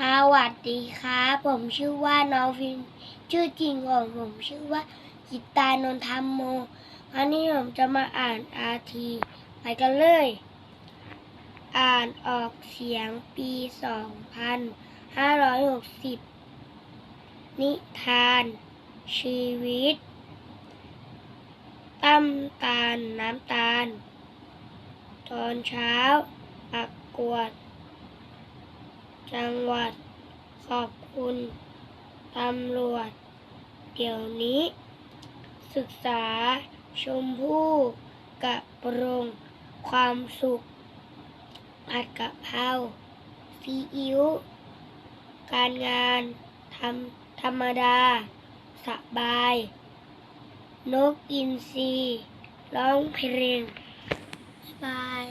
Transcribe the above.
สวัสดีครับผมชื่อว่าน้องฟินชื่อจริงของผมชื่อว่ากิตานนทธรรมโมวันนี้ผมจะมาอ่านอาทีไปกันเลย อ่านออกเสียงปี 2560 นิทาน ชีวิตตั้มตาลน้ำตาล ตอนเช้าประกวด จังหวัด ขอบคุณตำรวจ เดี๋ยวนี้ ศึกษาชมพู่กระปรงความสุขผัดกะเพราซีอิ๊วการงานทำธรรมดา สบาย นกอินทรีร้องเพลงสบาย